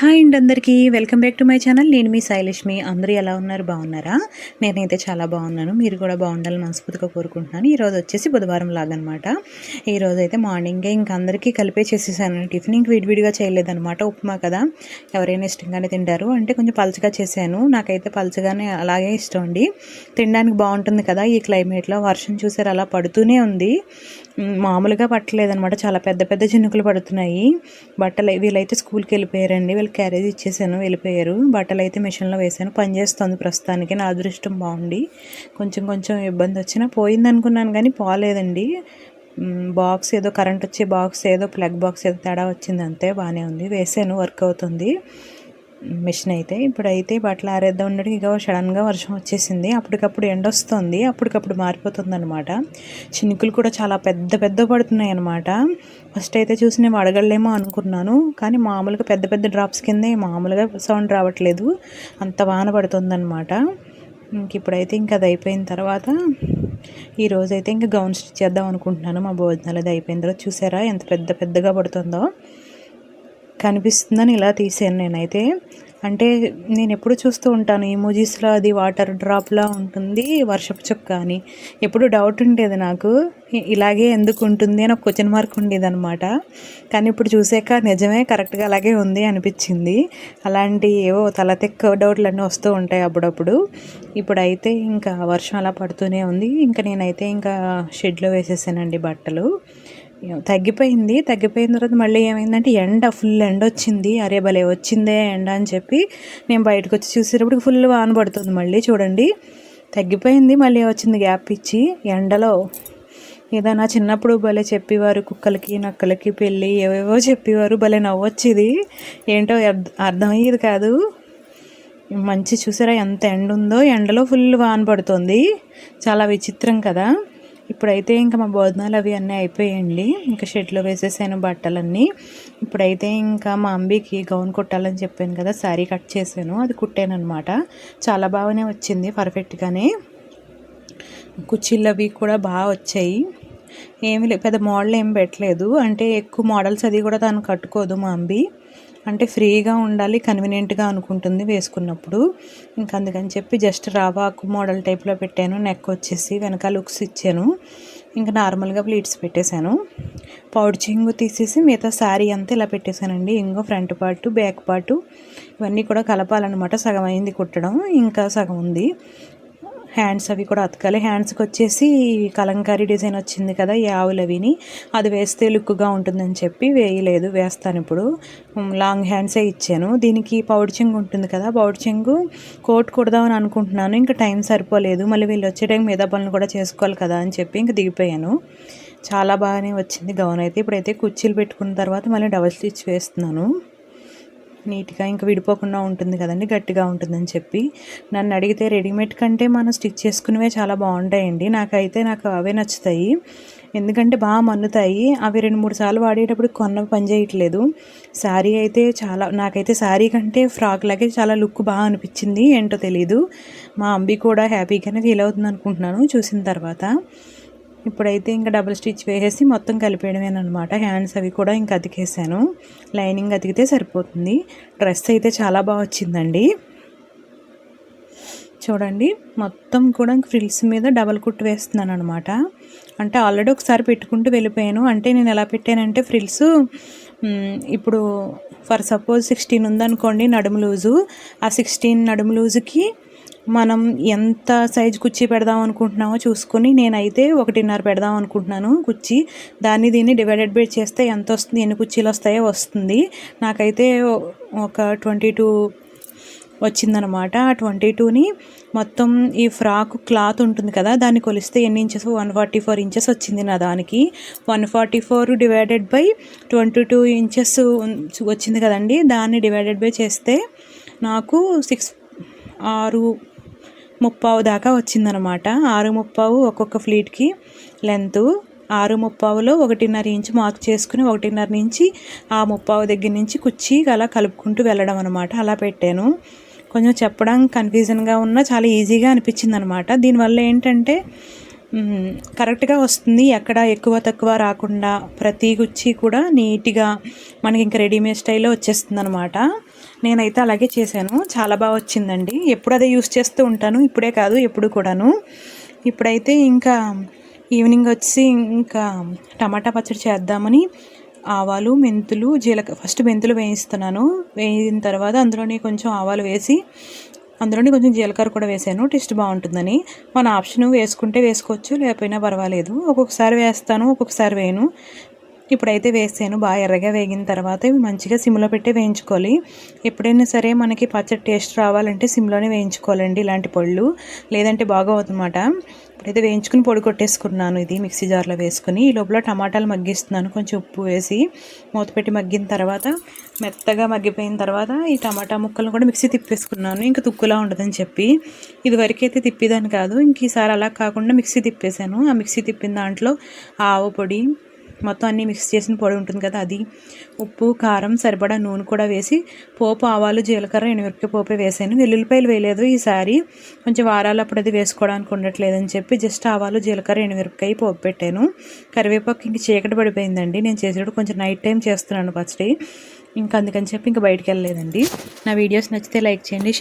Hi and అందరికీ. Welcome back to my channel. నేను మీ శైలక్ష్మి అందరూ ఎలా ఉన్నారు? బాగున్నారా? నేనైతే చాలా బాగున్నాను. మీరు కూడా బాగుండాలని మనస్ఫూర్తిగా కోరుకుంటున్నాను. ఈరోజు వచ్చేసి బుధవారం లాగనమాట. ఈరోజు అయితే మార్నింగే ఇంక అందరికీ కలిపే చేసేసాను. టిఫిన్ ఇంక విడివిడిగా చేయలేదనమాట. ఉప్మా కదా. ఎవరైనా ఇష్టంగానే తింటారు. అంటే కొంచెం పలచగా చేశాను. నాకైతే పలచగానే అలాగే ఇష్టం అండి. తినడానికి బాగుంటుంది కదా ఈ క్లైమేట్లో. వర్షం చూసారు అలా పడుతూనే ఉంది. మామూలుగా పట్టలేదనమాట. చాలా పెద్ద పెద్ద చినుకులు పడుతున్నాయి. బట్టలు వీళ్ళైతే స్కూల్కి వెళ్ళిపోయారండి. వీళ్ళు క్యారేజ్ ఇచ్చేసాను వెళ్ళిపోయారు. బట్టలు అయితే మిషన్లో వేసాను పనిచేస్తుంది ప్రస్తుతానికి. నా అదృష్టం బాగుండి. కొంచెం కొంచెం ఇబ్బంది వచ్చినా పోయింది అనుకున్నాను కానీ పోలేదండి. బాక్స్ ఏదో కరెంట్ వచ్చే బాక్స్ ఏదో ప్లగ్ బాక్స్ ఏదో తేడా వచ్చింది అంతే బాగానే ఉంది. వేసాను వర్క్ అవుతుంది. మిషన్ అయితే ఇప్పుడైతే బట్టలు ఆరేద్దాం ఉండడానికి ఇక సడన్గా వర్షం వచ్చేసింది. అప్పటికప్పుడు ఎండ వస్తుంది అప్పటికప్పుడు మారిపోతుంది అనమాట చినుకులు కూడా చాలా పెద్ద పెద్ద పడుతున్నాయి అనమాట ఫస్ట్ అయితే చూసి నేను అడగలేమో అనుకున్నాను కానీ మామూలుగా పెద్ద పెద్ద డ్రాప్స్ కిందే మామూలుగా సౌండ్ రావట్లేదు. అంత వాన పడుతుంది అనమాట ఇంక ఇప్పుడైతే ఇంకా అది అయిపోయిన తర్వాత ఈరోజు అయితే ఇంకా గౌన్ స్టిచ్ చేద్దాం అనుకుంటున్నాను. మా భోజనాలు అది అయిపోయిన తర్వాత చూసారా ఎంత పెద్ద పెద్దగా పడుతుందో. కనిపిస్తుందని ఇలా తీసాను నేనైతే. అంటే నేను ఎప్పుడు చూస్తూ ఉంటాను ఇమోజీస్లో అది వాటర్ డ్రాప్లా ఉంటుంది వర్షపు చుక్క అని. ఎప్పుడు డౌట్ ఉండేది నాకు. ఇలాగే ఎందుకు ఉంటుంది అని ఒక క్వశ్చన్ మార్క్ ఉండేది అనమాట కానీ ఇప్పుడు చూసాక నిజమే కరెక్ట్గా అలాగే ఉంది అనిపించింది. అలాంటి ఏవో తల తెక్క డౌట్లు అన్నీ వస్తూ ఉంటాయి అప్పుడప్పుడు. ఇప్పుడైతే ఇంకా వర్షం అలా పడుతూనే ఉంది. ఇంకా నేనైతే ఇంకా షెడ్లో వేసేసానండి బట్టలు. తగ్గిపోయింది. తగ్గిపోయిన తర్వాత మళ్ళీ ఏమైందంటే ఎండ ఫుల్ ఎండ వచ్చింది. అరే భలే వచ్చిందే ఎండ అని చెప్పి నేను బయటకు వచ్చి చూసేటప్పుడు ఫుల్ వాన పడుతుంది మళ్ళీ చూడండి. తగ్గిపోయింది మళ్ళీ వచ్చింది గ్యాప్ ఇచ్చి ఎండలో. ఏదైనా చిన్నప్పుడు భలే చెప్పేవారు కుక్కలకి నక్కలకి పెళ్ళి ఏవేవో చెప్పేవారు భలే నవ్వొచ్చేది. ఏంటో అర్థమయ్యేది కాదు. మంచి చూసారా ఎంత ఎండ ఉందో ఎండలో ఫుల్ వాన పడుతుంది. చాలా విచిత్రం కదా. ఇప్పుడైతే ఇంకా మా భోజనాలు అవి అన్నీ అయిపోయాయండి ఇంకా షెడ్లో వేసేసాను బట్టలన్నీ. ఇప్పుడైతే ఇంకా మా అంబికి గౌన్ కుట్టాలని చెప్పాను కదా శారీ కట్ చేశాను. అది కుట్టాను అనమాట చాలా బాగానే వచ్చింది పర్ఫెక్ట్గానే. కుర్చీలు అవి కూడా బాగా వచ్చాయి. ఏమి లేదు పెద్ద మోడల్ ఏం పెట్టలేదు. అంటే ఎక్కువ మోడల్స్ అది కూడా తను కట్టుకోదు మా అంబి అంటే ఫ్రీగా ఉండాలి కన్వీనియంట్గా అనుకుంటుంది వేసుకున్నప్పుడు. ఇంక అందుకని చెప్పి జస్ట్ రావాకు మోడల్ టైప్లో పెట్టాను నెక్ వచ్చేసి వెనకాల లుక్స్ ఇచ్చాను. ఇంకా నార్మల్గా ప్లీట్స్ పెట్టేశాను. పౌడ్ తీసేసి మిగతా శారీ అంతా ఇలా పెట్టేశానండి. ఇంకో ఫ్రంట్ పార్ట్ బ్యాక్ పార్ట్ ఇవన్నీ కూడా కలపాలన్నమాట. సగం అయింది కుట్టడం ఇంకా సగం ఉంది. హ్యాండ్స్ అవి కూడా అతకాలి. హ్యాండ్స్కి వచ్చేసి కలంకారీ డిజైన్ వచ్చింది కదా ఈ ఆవులవిని. అది వేస్తే లుక్గా ఉంటుందని చెప్పి వేయలేదు వేస్తాను ఇప్పుడు. లాంగ్ హ్యాండ్సే ఇచ్చాను. దీనికి పౌడ్ చెంగు ఉంటుంది కదా పౌడ్ చెంగు కోట్ కుడదామని అనుకుంటున్నాను. ఇంకా టైం సరిపోలేదు. మళ్ళీ వీళ్ళు వచ్చే టైం మీద పనులు కూడా చేసుకోవాలి కదా అని చెప్పి ఇంక దిగిపోయాను. చాలా బాగానే వచ్చింది గౌన్ అయితే. ఇప్పుడైతే కుర్చీలు పెట్టుకున్న తర్వాత మళ్ళీ డబల్ స్టిచ్ వేస్తున్నాను. నీట్గా ఇంకా విడిపోకుండా ఉంటుంది కదండి గట్టిగా ఉంటుందని చెప్పి. నన్ను అడిగితే రెడీమేడ్ కంటే మనం స్టిచ్ చేసుకునేవే చాలా బాగుంటాయండి. నాకైతే నాకు అవే నచ్చుతాయి. ఎందుకంటే బాగా మన్నుతాయి. అవి రెండు మూడు సార్లు వాడేటప్పుడు కొన్న పని చేయట్లేదు. శారీ అయితే చాలా నాకైతే శారీ కంటే ఫ్రాక్ లాగే చాలా లుక్ బాగా అనిపించింది. ఏంటో తెలీదు. మా అంబి కూడా హ్యాపీగానే ఫీల్ అవుతుంది అనుకుంటున్నాను చూసిన తర్వాత. ఇప్పుడైతే ఇంకా డబుల్ స్టిచ్ వేసేసి మొత్తం కలిపేయడమేనమాట హ్యాండ్స్ అవి కూడా ఇంకా అతికేసాను. లైనింగ్ అతికితే సరిపోతుంది. డ్రెస్ అయితే చాలా బాగా వచ్చిందండి. చూడండి మొత్తం కూడా ఫ్రిల్స్ మీద డబల్ కుట్టు వేస్తున్నాను అనమాట అంటే ఆల్రెడీ ఒకసారి పెట్టుకుంటూ వెళ్ళిపోయాను. అంటే నేను ఎలా పెట్టానంటే ఫ్రిల్స్ ఇప్పుడు ఫర్ సపోజ్ సిక్స్టీన్ ఉందనుకోండి నడుము లూజు. ఆ సిక్స్టీన్ నడుము లూజుకి మనం ఎంత సైజ్ కుర్చీ పెడదాం అనుకుంటున్నామో చూసుకొని నేనైతే ఒకటిన్నర పెడదాం అనుకుంటున్నాను కుర్చీ. దాన్ని దీన్ని డివైడెడ్ బై చేస్తే ఎంత వస్తుంది ఎన్ని కుర్చీలు వస్తాయో వస్తుంది. నాకైతే ఒక ట్వంటీ టూ వచ్చిందనమాట ఆ ట్వంటీ టూని మొత్తం ఈ ఫ్రాక్ క్లాత్ ఉంటుంది కదా దాన్ని కొలిస్తే ఎన్ని inches one forty four inches వచ్చింది నా దానికి. One forty four divided by twenty two inches వచ్చింది కదండి. దాన్ని డివైడెడ్ బై చేస్తే నాకు సిక్స్ ఆరు ముప్పావు దాకా వచ్చిందనమాట. ఆరు ముప్పావు ఒక్కొక్క ఫ్లీట్కి లెంత్. ఆరు ముప్పావులో ఒకటిన్నర ఇంచు మార్క్ చేసుకుని ఒకటిన్నర నుంచి ఆ ముప్పావు దగ్గర నుంచి కుర్చీ అలా కలుపుకుంటూ వెళ్ళడం అనమాట అలా పెట్టాను. కొంచెం చెప్పడం కన్ఫ్యూజన్గా ఉన్నా చాలా ఈజీగా అనిపించింది అనమాట దీనివల్ల ఏంటంటే కరెక్ట్గా వస్తుంది. ఎక్కడ ఎక్కువ తక్కువ రాకుండా ప్రతి గుచ్చి కూడా నీట్గా మనకి ఇంకా రెడీమేడ్ స్టైల్లో వచ్చేస్తుంది అనమాట నేనైతే అలాగే చేశాను. చాలా బాగా వచ్చిందండి. ఎప్పుడు అదే యూస్ చేస్తూ ఉంటాను. ఇప్పుడే కాదు ఎప్పుడు కూడాను. ఇప్పుడైతే ఇంకా ఈవినింగ్ వచ్చి ఇంకా టమాటా పచ్చడి చేద్దామని ఆవాలు మెంతులు జీలక ఫస్ట్ మెంతులు వేయిస్తున్నాను. వేయిన తర్వాత అందులోనే కొంచెం ఆవాలు వేసి అందులోనే కొంచెం జీలకర్ర కూడా వేసాను. టేస్ట్ బాగుంటుందని. మన ఆప్షన్ వేసుకుంటే వేసుకోవచ్చు లేకపోయినా పర్వాలేదు. ఒక్కొక్కసారి వేస్తాను ఒక్కొక్కసారి వేయను. ఇప్పుడైతే వేసాను. బాగా ఎర్రగా వేగిన తర్వాత ఇవి మంచిగా సిమ్లో పెట్టి వేయించుకోవాలి. ఎప్పుడైనా సరే మనకి పచ్చడి టేస్ట్ రావాలంటే సిమ్లోనే వేయించుకోవాలండి ఇలాంటి పళ్ళు. లేదంటే బాగోదన్నమాట ఇప్పుడైతే వేయించుకుని పొడి కొట్టేసుకున్నాను ఇది మిక్సీ జార్లో వేసుకుని. ఈ లోపల టమాటాలు మగ్గిస్తున్నాను. కొంచెం ఉప్పు వేసి మూత పెట్టి మగ్గిన తర్వాత మెత్తగా మగ్గిపోయిన తర్వాత ఈ టమాటా ముక్కలను కూడా మిక్సీ తిప్పేసుకున్నాను. ఇంకా తుక్కులా ఉండదని చెప్పి. ఇది వరకైతే తిప్పేదాన్ని కాదు. ఇంక ఈసారి అలా కాకుండా మిక్సీ తిప్పేశాను. ఆ మిక్సీ తిప్పిన దాంట్లో ఆవు పొడి మొత్తం అన్నీ మిక్స్ చేసిన పొడి ఉంటుంది కదా అది ఉప్పు కారం సరిపడా నూనె కూడా వేసి పోపు ఆవాలు జీలకర్ర ఎనిమిరపకాయ పోపే వేసాను. వెల్లుల్లిపాయలు వేయలేదు ఈసారి కొంచెం వారాలు అప్పుడు అది వేసుకోవడానికి ఉండట్లేదని చెప్పి జస్ట్ ఆవాలు జీలకర్ర ఎనిమిరపకాయ పోపు పెట్టాను. కరివేపాకు ఇంక చీకటి పడిపోయిందండి. నేను చేసేటప్పుడు కొంచెం నైట్ టైం చేస్తున్నాను పచ్చడి ఇంకా అందుకని చెప్పి ఇంకా బయటికి వెళ్ళలేదండి. నా వీడియోస్ నచ్చితే లైక్ చేయండి షేర్